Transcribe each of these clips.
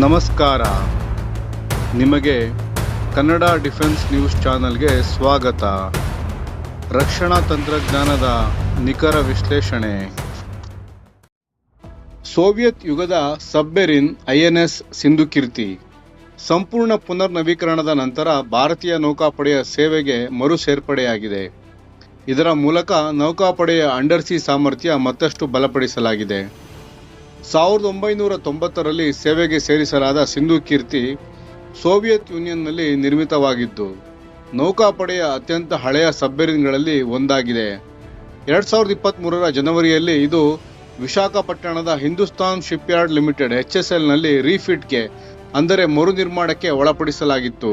ನಮಸ್ಕಾರ. ನಿಮಗೆ Kannada defence news ಚಾನಲ್ಗೆ ಸ್ವಾಗತ. ರಕ್ಷಣಾ ತಂತ್ರಜ್ಞಾನದ ನಿಖರ ವಿಶ್ಲೇಷಣೆ. ಸೋವಿಯತ್ ಯುಗದ ಸಬ್ಮೆರಿನ್ ಐಎನ್ಎಸ್ ಸಿಂಧುಕೀರ್ತಿ ಸಂಪೂರ್ಣ ಪುನರ್ ನವೀಕರಣದ ನಂತರ ಭಾರತೀಯ ನೌಕಾಪಡೆಯ ಸೇವೆಗೆ ಮರು ಸೇರ್ಪಡೆಯಾಗಿದೆ. ಇದರ ಮೂಲಕ ನೌಕಾಪಡೆಯ ಅಂಡರ್ಸಿ ಸಾಮರ್ಥ್ಯ ಮತ್ತಷ್ಟು ಬಲಪಡಿಸಲಾಗಿದೆ. ಸಾವಿರದ ಒಂಬೈನೂರ ತೊಂಬತ್ತರಲ್ಲಿ ಸೇವೆಗೆ ಸೇರಿಸಲಾದ ಸಿಂಧು ಕೀರ್ತಿ ಸೋವಿಯತ್ ಯೂನಿಯನ್ನಲ್ಲಿ ನಿರ್ಮಿತವಾಗಿದ್ದು, ನೌಕಾಪಡೆಯ ಅತ್ಯಂತ ಹಳೆಯ ಸಬ್ಮೆರಿನ್ಗಳಲ್ಲಿ ಒಂದಾಗಿದೆ. ಎರಡು ಸಾವಿರದ ಇಪ್ಪತ್ತ್ಮೂರರ ಜನವರಿಯಲ್ಲಿ ಇದು ವಿಶಾಖಪಟ್ಟಣದ Hindustan shipyard limited H S ಎಲ್ನಲ್ಲಿ ರೀಫಿಟ್ಗೆ, ಅಂದರೆ ಮರು ನಿರ್ಮಾಣಕ್ಕೆ ಒಳಪಡಿಸಲಾಗಿತ್ತು.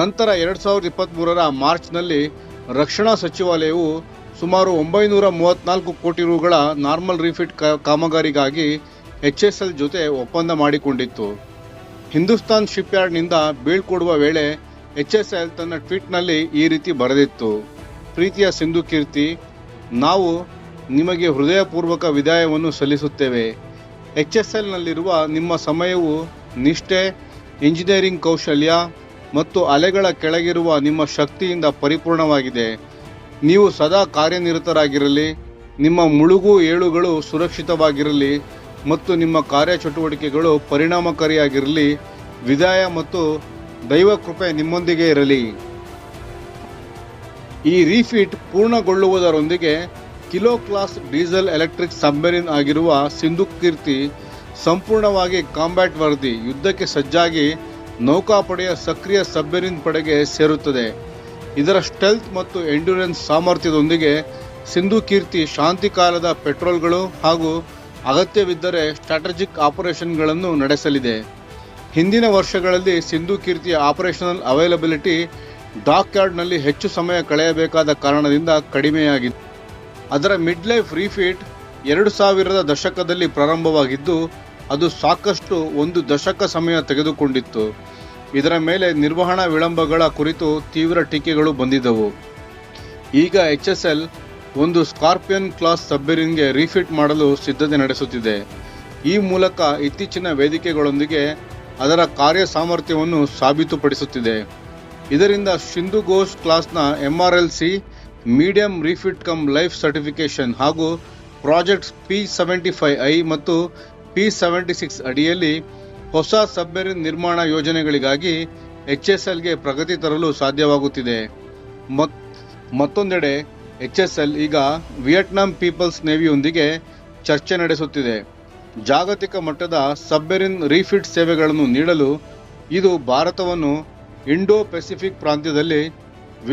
ನಂತರ ಎರಡು ಸಾವಿರದ ಇಪ್ಪತ್ತ್ಮೂರರ ಮಾರ್ಚ್ನಲ್ಲಿ ರಕ್ಷಣಾ ಸಚಿವಾಲಯವು ಸುಮಾರು ಒಂಬೈನೂರ ಮೂವತ್ನಾಲ್ಕು ಕೋಟಿ ರುಗಳ ನಾರ್ಮಲ್ ರೀಫಿಟ್ ಕಾಮಗಾರಿಗಾಗಿ ಎಚ್ ಎಸ್ ಎಲ್ ಜೊತೆ ಒಪ್ಪಂದ ಮಾಡಿಕೊಂಡಿತ್ತು. ಹಿಂದೂಸ್ತಾನ್ ಶಿಪ್ಯಾರ್ಡ್ನಿಂದ ಬೀಳ್ಕೊಡುವ ವೇಳೆ ಎಚ್ ಎಸ್ ಎಲ್ ತನ್ನ ಟ್ವೀಟ್ನಲ್ಲಿ ಈ ರೀತಿ ಬರೆದಿತ್ತು. ಪ್ರೀತಿಯ ಸಿಂಧು ಕೀರ್ತಿ, ನಾವು ನಿಮಗೆ ಹೃದಯಪೂರ್ವಕ ವಿದಾಯವನ್ನು ಸಲ್ಲಿಸುತ್ತೇವೆ. ಎಚ್ ಎಸ್ ಎಲ್ನಲ್ಲಿರುವ ನಿಮ್ಮ ಸಮಯವು ನಿಷ್ಠೆ, ಇಂಜಿನಿಯರಿಂಗ್ ಕೌಶಲ್ಯ ಮತ್ತು ಅಲೆಗಳ ಕೆಳಗಿರುವ ನಿಮ್ಮ ಶಕ್ತಿಯಿಂದ ಪರಿಪೂರ್ಣವಾಗಿದೆ. ನೀವು ಸದಾ ಕಾರ್ಯನಿರತರಾಗಿರಲಿ, ನಿಮ್ಮ ಮುಳುಗು ಏಳುಗಳು ಸುರಕ್ಷಿತವಾಗಿರಲಿ ಮತ್ತು ನಿಮ್ಮ ಕಾರ್ಯಚಟುವಟಿಕೆಗಳು ಪರಿಣಾಮಕಾರಿಯಾಗಿರಲಿ, ವಿದಾಯ ಮತ್ತು ದೈವ ಕೃಪೆ ನಿಮ್ಮೊಂದಿಗೆ ಇರಲಿ. ಈ refit ಪೂರ್ಣಗೊಳ್ಳುವುದರೊಂದಿಗೆ kilo class diesel electric submarine ಆಗಿರುವ ಸಿಂಧು ಕೀರ್ತಿ ಸಂಪೂರ್ಣವಾಗಿ ಕಾಂಬ್ಯಾಟ್ ವರದಿ, ಯುದ್ಧಕ್ಕೆ ಸಜ್ಜಾಗಿ ನೌಕಾಪಡೆಯ ಸಕ್ರಿಯ ಸಬ್ಮೆರಿನ್ ಪಡೆಗೆ ಸೇರುತ್ತದೆ. ಇದರ ಸ್ಟೆಲ್ತ್ ಮತ್ತು ಎಂಡ್ಯೂರೆನ್ಸ್ ಸಾಮರ್ಥ್ಯದೊಂದಿಗೆ ಸಿಂಧು ಕೀರ್ತಿ ಶಾಂತಿ ಕಾಲದ ಪೆಟ್ರೋಲ್ಗಳು ಹಾಗೂ ಅಗತ್ಯವಿದ್ದರೆ ಸ್ಟ್ರಾಟಜಿಕ್ ಆಪರೇಷನ್ಗಳನ್ನು ನಡೆಸಲಿದೆ. ಹಿಂದಿನ ವರ್ಷಗಳಲ್ಲಿ ಸಿಂಧು ಕೀರ್ತಿಯ ಆಪರೇಷನಲ್ ಅವೈಲಬಿಲಿಟಿ ಡಾಕ್ ಯಾರ್ಡ್ನಲ್ಲಿ ಹೆಚ್ಚು ಸಮಯ ಕಳೆಯಬೇಕಾದ ಕಾರಣದಿಂದ ಕಡಿಮೆಯಾಗಿದೆ ಅದರ ಮಿಡ್ ಲೈಫ್ ರೀಫಿಟ್ ಎರಡು ಸಾವಿರದ ದಶಕದಲ್ಲಿ ಪ್ರಾರಂಭವಾಗಿದ್ದು, ಅದು ಸಾಕಷ್ಟು ಒಂದು ದಶಕ ಸಮಯ ತೆಗೆದುಕೊಂಡಿತ್ತು. ಇದರ ಮೇಲೆ ನಿರ್ವಹಣಾ ವಿಳಂಬಗಳ ಕುರಿತು ತೀವ್ರ ಟೀಕೆಗಳು ಬಂದಿದ್ದವು. ಈಗ ಎಚ್ ಒಂದು ಸ್ಕಾರ್ಪಿಯನ್ ಕ್ಲಾಸ್ ಸಬ್ಮೆರಿನ್ಗೆ ರೀಫಿಟ್ ಮಾಡಲು ಸಿದ್ಧತೆ ನಡೆಸುತ್ತಿದೆ. ಈ ಮೂಲಕ ಇತ್ತೀಚಿನ ವೇದಿಕೆಗಳೊಂದಿಗೆ ಅದರ ಕಾರ್ಯ ಸಾಮರ್ಥ್ಯವನ್ನು ಸಾಬೀತುಪಡಿಸುತ್ತಿದೆ. ಇದರಿಂದ ಸಿಂಧು ಘೋಷ್ ಕ್ಲಾಸ್ನ M R L C medium refit cum life certification ಹಾಗೂ projects P seventy five I ಮತ್ತು ಪಿ ಸೆವೆಂಟಿ ಸಿಕ್ಸ್ ಅಡಿಯಲ್ಲಿ ಹೊಸ ಸಬ್ಮೆರಿನ್ ನಿರ್ಮಾಣ ಯೋಜನೆಗಳಿಗಾಗಿ ಎಚ್ ಎಸ್ ಎಲ್ಗೆ ಪ್ರಗತಿ ತರಲು ಸಾಧ್ಯವಾಗುತ್ತಿದೆ. ಮತ್, ಮತ್ತೊಂದೆಡೆ ಎಚ್ ಎಸ್ ಎಲ್ ಈಗ ವಿಯೆಟ್ನಾಂ ಪೀಪಲ್ಸ್ ನೇವಿಯೊಂದಿಗೆ ಚರ್ಚೆ ನಡೆಸುತ್ತಿದೆ. ಜಾಗತಿಕ ಮಟ್ಟದ ಸಬ್ಮೆರಿನ್ ರೀಫಿಟ್ ಸೇವೆಗಳನ್ನು ನೀಡಲು ಇದು ಭಾರತವನ್ನು ಇಂಡೋ ಪೆಸಿಫಿಕ್ ಪ್ರಾಂತ್ಯದಲ್ಲಿ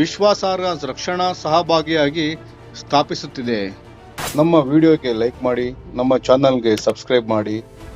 ವಿಶ್ವಾಸಾರ್ಹ ರಕ್ಷಣಾ ಸಹಭಾಗಿಯಾಗಿ ಸ್ಥಾಪಿಸುತ್ತಿದೆ. ನಮ್ಮ ವಿಡಿಯೋಗೆ ಲೈಕ್ ಮಾಡಿ, ನಮ್ಮ ಚಾನಲ್ಗೆ ಸಬ್ಸ್ಕ್ರೈಬ್ ಮಾಡಿ.